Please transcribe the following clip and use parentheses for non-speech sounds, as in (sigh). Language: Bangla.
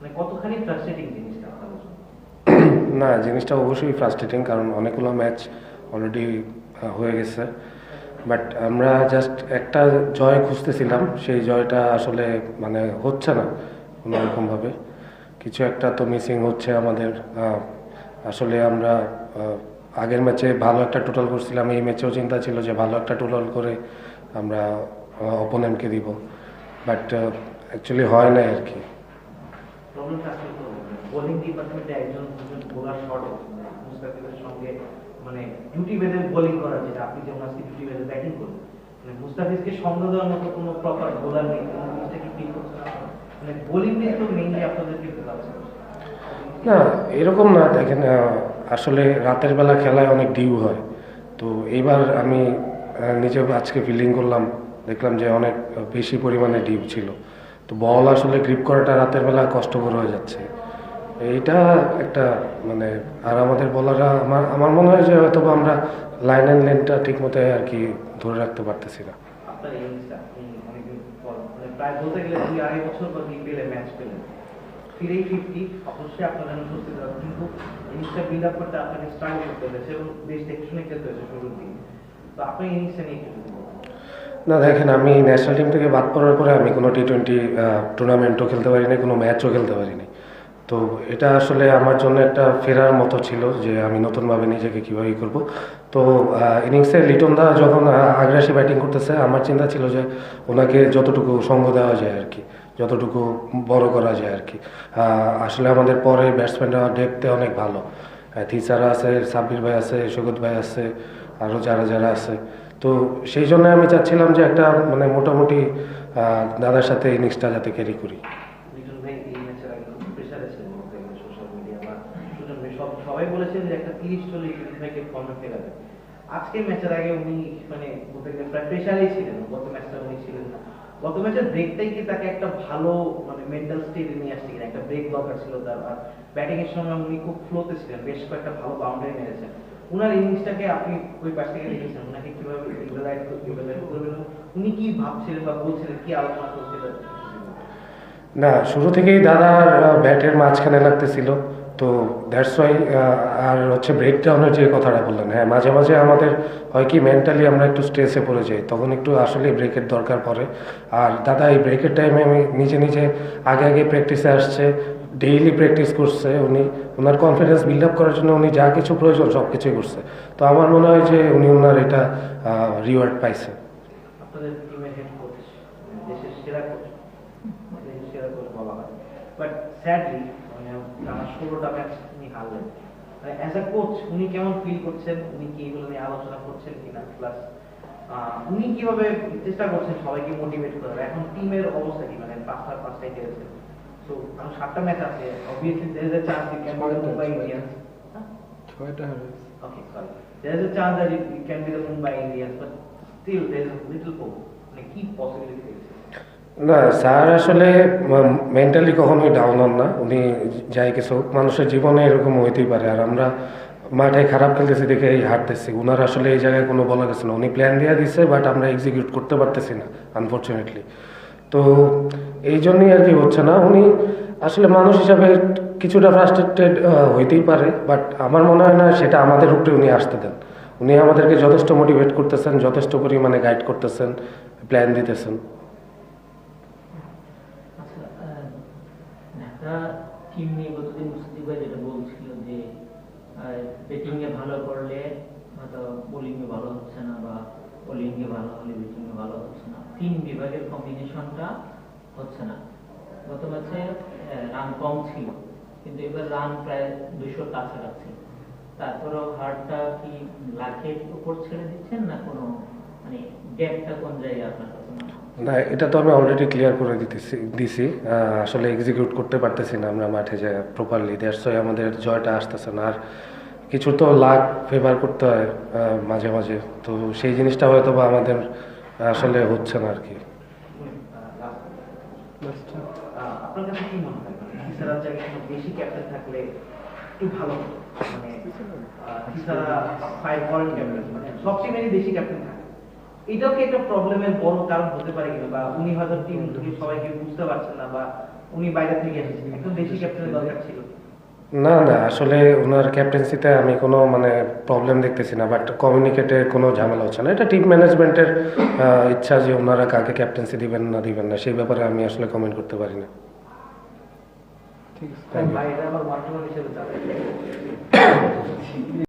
মানে (coughs) না, জিনিসটা অবশ্যই ফ্রাস্ট্রেটিং কারণ অনেকগুলো ম্যাচ অলরেডি হয়ে গেছে। বাট আমরা জাস্ট একটা জয় খুঁজতেছিলাম, সেই জয়টা আসলে মানে হচ্ছে না কোনো রকমভাবে কিছু একটা তো মিসিং হচ্ছে আমাদের আসলে আমরা আগের ম্যাচে ভালো একটা টোটাল করছিলাম, এই ম্যাচেও চিন্তা ছিল যে ভালো একটা টোটাল করে আমরা অপোনেন্টকে দিব। বাট অ্যাকচুয়ালি হয় না আর কি। বোলিং ডিপার্টমেন্টে একজন দুজন বোলার শর্ট মুস্তাফিজের সঙ্গে মানে ডিউটি বেঁধে বোলিং করা যেটা আপনি যেমন আজকে ডিউটি বেঁধে ব্যাটিং করলেন। মানে মুস্তাফিজকে সঙ্গ দেওয়ার মতো কোনো প্রপার বোলার নেই। কোনো জিনিসটা কি ফিল করছেন আপনারা? মানে বোলিং নিয়ে তো মেইনলি আপনাদেরকে ফেলাচ্ছে না এরকম না দেখেন আসলে রাতের বেলা খেলায় অনেক ডিউ হয়। তো এইবার আমি নিজে আজকে ফিল্ডিং করলাম দেখলাম যে অনেক বেশি পরিমাণে ডিউ ছিল। তো বল আসলে গ্রিপ করাটা রাতের বেলা কষ্টকর হয়ে যাচ্ছে। এইটা একটা মানে আর আমাদের বলাররা, আমার আমার মনে হয় যে হয়তো আমরা লাইন অ্যান্ড লেনটা ঠিক মতো আর কি ধরে রাখতে পারতেছি না। মানে প্রায় বলতে গেলে আড়াই বছর ম্যাচ ফিরেই অবশ্যই আপনার কিন্তু তো আপনি নিয়ে। না দেখেন, আমি ন্যাশনাল টিম থেকে বাদ পড়ার পরে আমি কোনো টি টোয়েন্টি টুর্নামেন্টও খেলতে পারিনি, কোনো ম্যাচও খেলতে পারিনি। তো এটা আসলে আমার জন্য একটা ফেরার মতো ছিল যে আমি নতুনভাবে নিজেকে কীভাবে করব। তো ইনিংসে লিটন দা যখন আগ্রাসী ব্যাটিং করতেছে, আমার চিন্তা ছিল যে ওনাকে যতটুকু সঙ্গ দেওয়া যায় আর কি, যতটুকু বড় করা যায় আর কি। আসলে আমাদের পরে ব্যাটসম্যানরা ডেপতে অনেক ভালো। থিসারা আছে, সাব্বির ভাই আছে সৈকত ভাই আছে আরও যারা যারা আছে। তো সেই জন্য আমি চাচ্ছিলাম যে একটা মানে মোটামুটি দাদার সাথে ইনিংসটা যাতে ক্যারি করি। যে একটা মানে ছিলেন, গত উনি ছিলেন না। গত তাকে একটা ভালো মানে মেন্টাল নিয়ে আসছে একটা ছিল তার উনি খুব ছিলেন, বেশ কয়েকটা ভালো বাউন্ডারি মেরেছেন। উনার ইনিংসটাকে আপনি ওই পাশ থেকে দেখেছেন, উনাকে কীভাবে উনি কি ভাবছিলেন বা বলছিলেন, কি আলোচনা করছিলেন না, শুরু থেকেই দাদার ব্যাটের মাঝখানে লাগতেছিল, তো দ্যাটস ওয়াই আর হচ্ছে ব্রেকডাউনের যে কথাটা বললেন হ্যাঁ মাঝে মাঝে আমাদের হয় কি মেন্টালি আমরা একটু স্ট্রেসে পড়ে যাই, তখন একটু আসলে ব্রেকের দরকার পড়ে। আর দাদা, এই ব্রেকের টাইমে আমি নিজে নিজে আগে আগে প্র্যাকটিসে আসছে ডেইলি প্র্যাকটিস করছে, উনি ওনার কনফিডেন্স বিল্ড আপ করার জন্য উনি যা কিছু প্রয়োজন সব কিছুই করছে। তো আমার মনে হয় যে উনি ওনার এটা রিওয়ার্ড পাইছে। কোচ মানে মানে উনি কেমন ফিল করছেন? উনি কি এগুলো নিয়ে আলোচনা করছেন কিনা? প্লাস উনি কীভাবে চেষ্টা করছেন সবাইকে মোটিভেট করার? এখন টিমের অবস্থা কি? মানে পাঁচটা পাঁচটায় খেলেছেন তো সাতটা ম্যাচ আছে। Obviously there is a chance you can be Mumbai Indians Okay, sorry. There is a chance that it, it can be the Mumbai Indians, but still there is a little hope. মানে কি পসিবিলিটি না স্যার আসলে মেন্টালি কখনোই ডাউন হন না। উনি যাই কিছু হোক, মানুষের জীবনে এরকম হইতেই পারে। আর আমরা মাঠে খারাপ খেলতেছি দেখে এই হারতেছি। উনার আসলে এই জায়গায় কোনো বলা গেছে না। উনি প্ল্যান দিয়ে দিচ্ছে বাট আমরা এক্সিকিউট করতে পারতেছি না আনফর্চুনেটলি তো এই জন্যই আর কি হচ্ছে না। উনি আসলে মানুষ হিসাবে কিছুটা ফ্রাস্ট্রেটেড হইতেই পারে বাট আমার মনে হয় না সেটা আমাদের উপরে উনি আসতে দেন। উনি আমাদেরকে যথেষ্ট মোটিভেট করতেছেন, যথেষ্ট পরিমাণে গাইড করতেছেন প্ল্যান দিতেছেন। আচ্ছা টিম নিয়ে গতদিন মুস্তাফিজ ভাই যেটা বলছিল যে ব্যাটিং ভালো করলে হয়তো বোলিং এ ভালো হচ্ছে না বা বোলিং এ ভালো হলে ব্যাটিং এ ভালো হচ্ছে না তিন বিভাগের কম্বিনেশনটা হচ্ছে না। গত ম্যাচে রান কম ছিল, কিন্তু এবার রান প্রায় দুশোর কাছাকাছি। তারপরেও হারটা কি লাখের উপর ছেড়ে দিচ্ছেন না কোনো মানে গ্যাপটা কোন জায়গায় আপনার না, এটা তো আমি অলরেডি ক্লিয়ার করে দিতেছি, দিছি। আসলে এক্সিকিউট করতে পারতেছি না আমরা মাঠে যে প্রপারলি দ্যাটস ওয়াই আমাদের জয়টা আসতেছে না। আর কিছু তো লাক ফেভার করতে হয় মাঝে মাঝে। তো সেই জিনিসটা হয়তো বা আমাদের আসলে হচ্ছে না আর কি। এটাও একটা প্রবলেমের বড় কারণ হতে পারে বা উনি বুঝতে পারছেন না বা উনি বাইরে থেকে এসেছেন একটু বেশি ক্যাপ্টেনের দরকার ছিল না না আসলে ওনার ক্যাপ্টেন্সিতে আমি কোনো মানে প্রবলেম দেখতেছি না বাট কমিউনিকেটে কোনো ঝামেলা হচ্ছে না। এটা টিম ম্যানেজমেন্টের ইচ্ছা যে ওনারা কাকে ক্যাপ্টেন্সি দিবেন না দিবেন না সেই ব্যাপারে আমি আসলে কমেন্ট করতে পারি না। ঠিক চালায়